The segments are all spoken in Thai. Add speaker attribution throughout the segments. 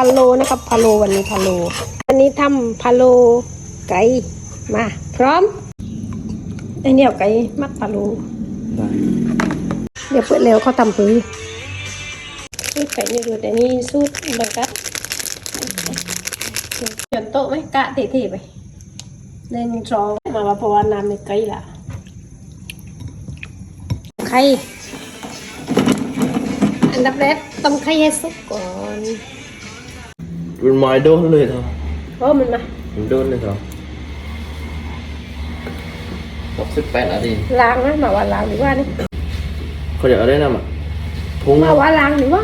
Speaker 1: พะโล้นะครับพะโล้วันนี้พะโล้วันนี้ทำพะโล้ไก่มา พร้อมไอเนี่ยไก่มักพะโล้
Speaker 2: ได้
Speaker 1: เดี๋ยวเปิดแล้วเขาทำปื้อสูตรไก่นี่ดูแต่นี่สูตรบังกัดหย่อนโต๊ะไหมกะเทๆไปหนึ่งสองมาว่าเพราะว่าน้ำในไก่ละไข่อันดับแรกต้มไข่ให้สุกก่อน
Speaker 2: มันไม้โดนเลยเถอะ
Speaker 1: เพราะมันมา
Speaker 2: มันโดนเลยเถอะหกสิบแปดนาที
Speaker 1: ล้างนะมาว่าล้างหรือว่านี่
Speaker 2: เขาอยากเอาได้น้ำอะพุง
Speaker 1: มาว่าล้างหรือว่า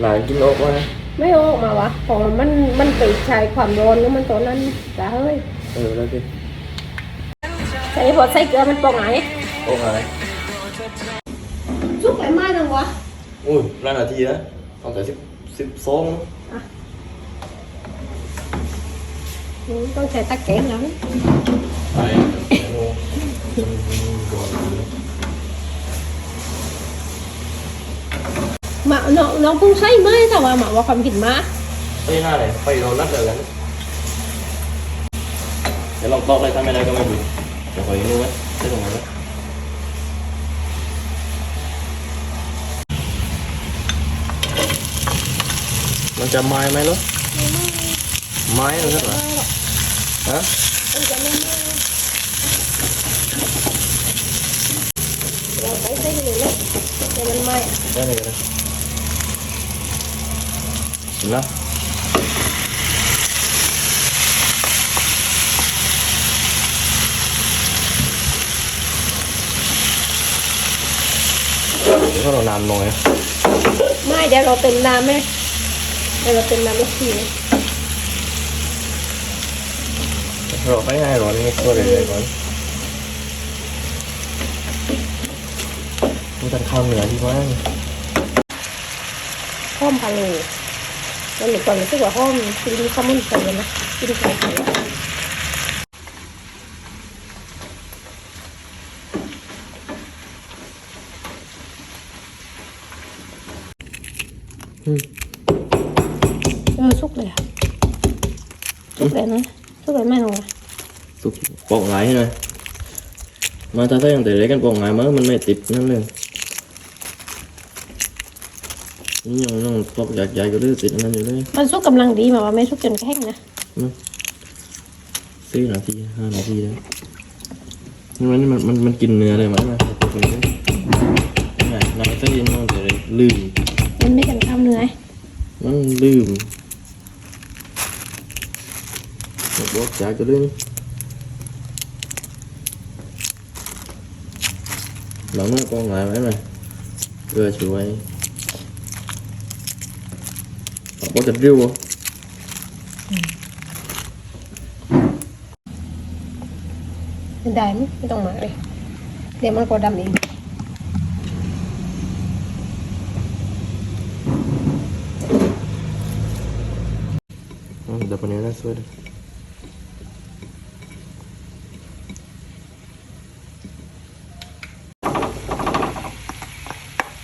Speaker 2: หลานกินโอ๊กวะนะ
Speaker 1: ไม่โอ้มาวะของมันมันไปใช้ความร้อนแล้วมันตัวนั้นจ้าเฮ้ย
Speaker 2: เออแล้วสิ
Speaker 1: ใส่พอใส่เกลือมันปองไหน
Speaker 2: โอ๊กอะไร
Speaker 1: ซุกไปไม้นังวะ
Speaker 2: อุ้ยร้านนาทีนะตั้งแต่สิบสิบสอง
Speaker 1: อืม ต้องใช้ตะแกรงแล้ว
Speaker 2: ไปโอ้โดน
Speaker 1: มาน้องน้องเพิ่งใช้ไหมแต่ว่าหมาว่าความผิดมา
Speaker 2: เฮ้ยหน้าไหนไปเรานัดเดียวกันเดี๋ยวลองตอกเลยถ้าไม่ได้ก็ไม่ดูเดี๋ยวคอยดูไว้ได้ตรงไหนนะมันจะไม้ไหมลูกไม้ หรือเปล่าฮะ
Speaker 1: เราใช้ใส่เลยเลยแต่มันไม้อะ
Speaker 2: ได้เลยนะเห็นแล้วเดี๋ยวก็เรานานหน่อย
Speaker 1: ไม่เดี๋ยวเราเติมน้ำไหมเดี๋ยวเราเติมน้ำอีกที นึง
Speaker 2: เราไปง่ายหรอนี่ตัวเด็กๆก่อนมันจะข้าวเหนือที่ว่า
Speaker 1: ห้อมพะโล้มันหนูก่อนรู้สึกว่าห้อมกินข้าวมันไก่นะกินไก่ไก่
Speaker 2: อืม
Speaker 1: เออสุกเลยอะสุกเลยนะสุกเลยไม่ลงอะ
Speaker 2: สุก ปอกหลายให้หน่อยมาถ้าใส่ตั้งแต่เล็กกันปอกหลายมามันไม่ติดนั่นเลยนี่ยังต้องปอกใหญ่ๆก็ได้ติดอันนั้นอยู่เลย
Speaker 1: มันสุกกำลังดีหมาว่าไม่สุกจนแข็งนะ
Speaker 2: สี่นาทีห้านาทีแล้วมันมันมันมันกินเนื้อเลยมั้ยนะปกติเลยไงน้ำใส่ยินมันจะเลยลืม
Speaker 1: มันไม่กันข้าวเนื้อ
Speaker 2: มันลืมบอกจากก็ลืม หลังนั้นกองหลายไว้ไหมเกลือช่วยบอกจะ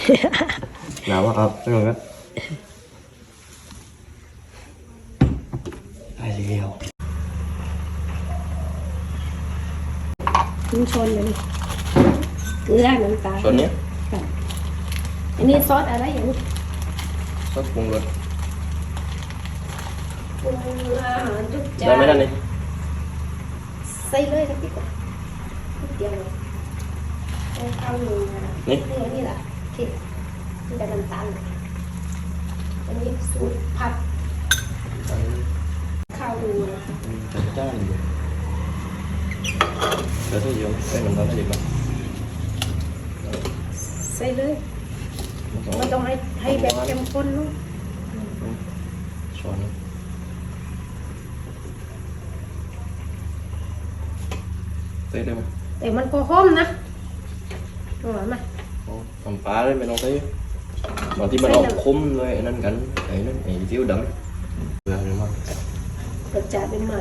Speaker 2: ะ
Speaker 1: เลย
Speaker 2: ยังไงตาเนี่ย
Speaker 1: เออ
Speaker 2: หนึ่งลิตร
Speaker 1: นี่ก็น้ำในนั้นเลย
Speaker 2: น้ำไหมเนี่ย
Speaker 1: อืมน้ำในกะ
Speaker 2: ตาได้ไม้ไหมเนี่ย
Speaker 1: ไอ้ไม้อันน่ะ
Speaker 2: หนึ่งลิตรประมาณนี้วะ
Speaker 1: ใส่ให้ท่วมให้ท่วมไก่มาหวานนะ
Speaker 2: มันจะจืดไห
Speaker 1: เพื่อ
Speaker 2: ม
Speaker 1: เปิดน้ำให้เอฟฟูดไป
Speaker 2: น้ำหยุดยางเลยหนาวอะครับใช่ไหมครับได้แล้ว
Speaker 1: ทิ้งชนเลยนี่เกลือน้ำตาล
Speaker 2: ตอนนี้
Speaker 1: อันนี้ซอสอะไรอย่างนี้
Speaker 2: ซอสปรุงรส
Speaker 1: ปรุงอาหารทุกจา
Speaker 2: ได้ไหม
Speaker 1: น
Speaker 2: นั่นนี่
Speaker 1: ใส่เลยนะพี่ก่อนนิดเดียวเลยเอาข้าวหนึ่งนะ
Speaker 2: นี่
Speaker 1: นี่อันนี้แหละ ที่ที่จะน้ำตาลอันนี้สูตรผัดข้าวหนึ่งนะ
Speaker 2: จัดจ้านอยู่แล้วที่ยงใส่น้ำตาลได้ดีกว่า
Speaker 1: ใส่เลยไม่ต้องให้ให้แบบเข้มข้นเนอะ
Speaker 2: ชช้อนนะเต้ได้ไหม
Speaker 1: แต่มันก็หอมนะอร่อยไหม
Speaker 2: เอา ทำปลาเลยไม่ต้องใส่บางทีมันออกคมเลยไอ้นั่นกันไอ้นั่นไอ้เจียวดำเบื่อเลยมาก
Speaker 1: รสชาติเป็นมา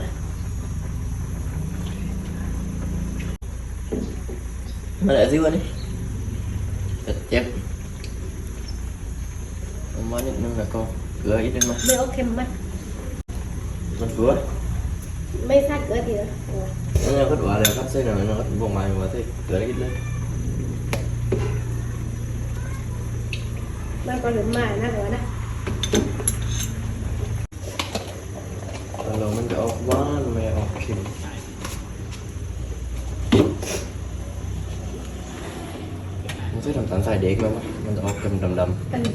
Speaker 2: มันอะไรซิวะนี่จะเจ็บเอามานิดนึงแล้วก็เกลืออีกนิดนึง
Speaker 1: ไม่เอาเค็มไหม
Speaker 2: มันเกลือ
Speaker 1: ไม่ทราบเกลือทีละ
Speaker 2: nó nhớ kết quả là khách xây rồi nó hết vùng mày mà thế gửi ít lên
Speaker 1: ไม่ก็เหลือมานะเดี๋ยวนะ
Speaker 2: rồi mình sẽ ốc quá mẹ ốc kim mình thấy làm tàn xài đẹp mà mình sẽ ốc kim đầm đầm
Speaker 1: เออ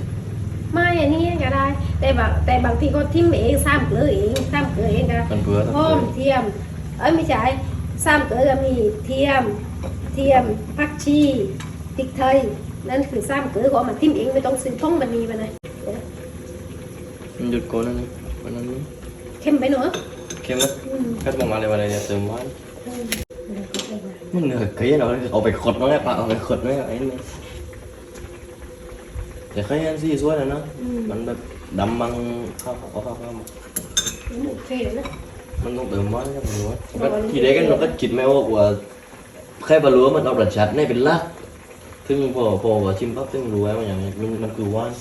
Speaker 1: ไม่อันนี้ก็ได้ แต่บางแต่บางทีก็ทิมเองซ้ำเกลือเองซ้ำเกลือเองก็
Speaker 2: mình vừa
Speaker 1: หอม
Speaker 2: thật
Speaker 1: เทียม เอ้ยไม่ใช่ซ้ำเกลือก็มีเทียม เทียมผักชีพริกไทย นั่นคือซ้ำเกลือก็เอามาทิมเองไม่ต้องซื้อท่องมันมีมาเลย
Speaker 2: mình giật cô nó đi cô nó đi
Speaker 1: เข้มไปหน่อย
Speaker 2: kim á
Speaker 1: อืม
Speaker 2: khách vùng mày này vào đây là từ quá
Speaker 1: อืมเดี๋ยวก็ใส่มา
Speaker 2: mình nửa ký nó ở bị khột nó đấy bạn ở bị khột nó ấy này để khai ăn gì xuống này nó
Speaker 1: อืม
Speaker 2: mình แบบดำบังเข้าเข้าเข้าเข้า
Speaker 1: โอเคเลยนะ
Speaker 2: มันต้องเติมมันก็ไม่รู้ว่า
Speaker 1: อ๋อ
Speaker 2: ทีเด็กมันก็คิดไม่ออกว่าแค่บรรลุว่ามันเอาประชัดนี่เป็นลัก ซึ่งพอพอว่าชิมปั๊บซึ่งรู้ว่ามันอย่างนี้มันมันคือว่าน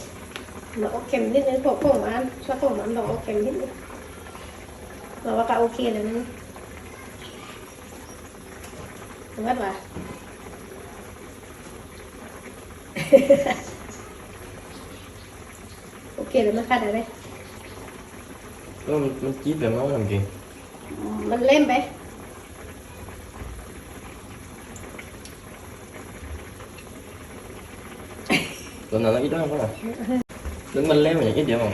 Speaker 1: เราเอาเค็มนิดนึงพวกพวกมันชอบพวกมันเราเอาเค็มนิดนึงเราว่าก็โอเคเลยนะถูกไหมป่ะโอเคเลยมันขาดอะไร
Speaker 2: ก็มันมันจี๊ดแบบนั้นทำจริง
Speaker 1: มันเล่มไป
Speaker 2: ตอนนั้นเรา ít đó không có nào lúc mình lem mình ít điểm không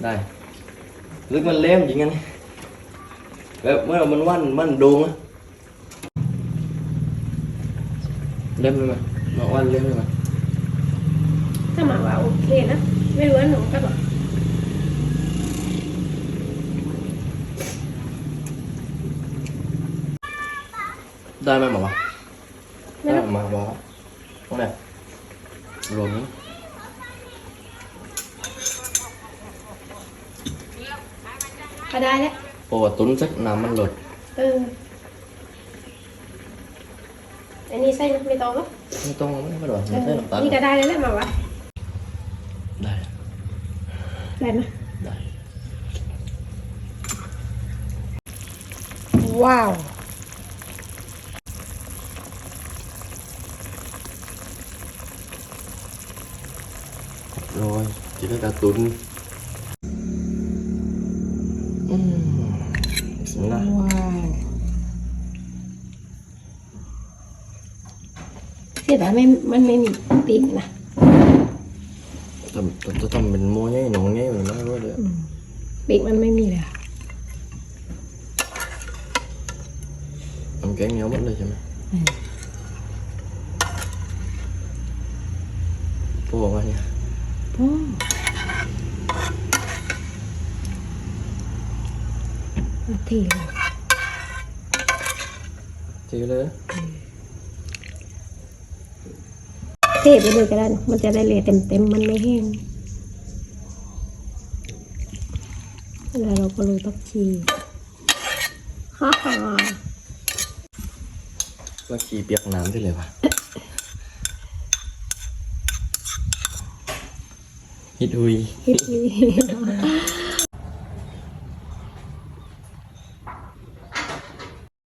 Speaker 2: đây lúc mình lem gì nghe Vậy mới là mình quanh mình đuông á lem luôn mà nó quanh lem luôn mà
Speaker 1: ถ้าหมาว่าโอเคนะไม่รู้ว่าห รู้
Speaker 2: มาบอกตรงไหนรวมนี้
Speaker 1: ก็ได้แล้ว
Speaker 2: โอ้ตุ้นสักน้ำมันหลด
Speaker 1: เออ อันนี้ใส่ไม่ต้องหรอก
Speaker 2: ไม่ต้องไม่ไม่หลด
Speaker 1: เอ
Speaker 2: ไม่
Speaker 1: อ
Speaker 2: ใช่น้ำตาล
Speaker 1: นี่ก็ได้แล้วแหละหมาวะ
Speaker 2: ได้
Speaker 1: ได้ไหม
Speaker 2: ได้
Speaker 1: ว้าว
Speaker 2: rồi chỉ là cả tuần Ừm, Bismillah
Speaker 1: ว้าวเสียดายไม่มันไม่มีปีกนะ
Speaker 2: tầm tầm tầm tầm mình mua nhé nó nhé mình nói rồi đấy
Speaker 1: ปีกมันไม่มีเลยอะ
Speaker 2: làm cái nhau mất rồi chứ mày Ủa mà nha
Speaker 1: โอ้นาทีเลย
Speaker 2: Thì lên
Speaker 1: เทไปเลยก็ได้นะมันจะได้เละเต็มเต็มๆมันไม่แห้งแล้วเราก็โรยผักชีฮ่าฮ่า
Speaker 2: Nó chỉ biếc nám thế này bà Hít hui
Speaker 1: ฮิตดี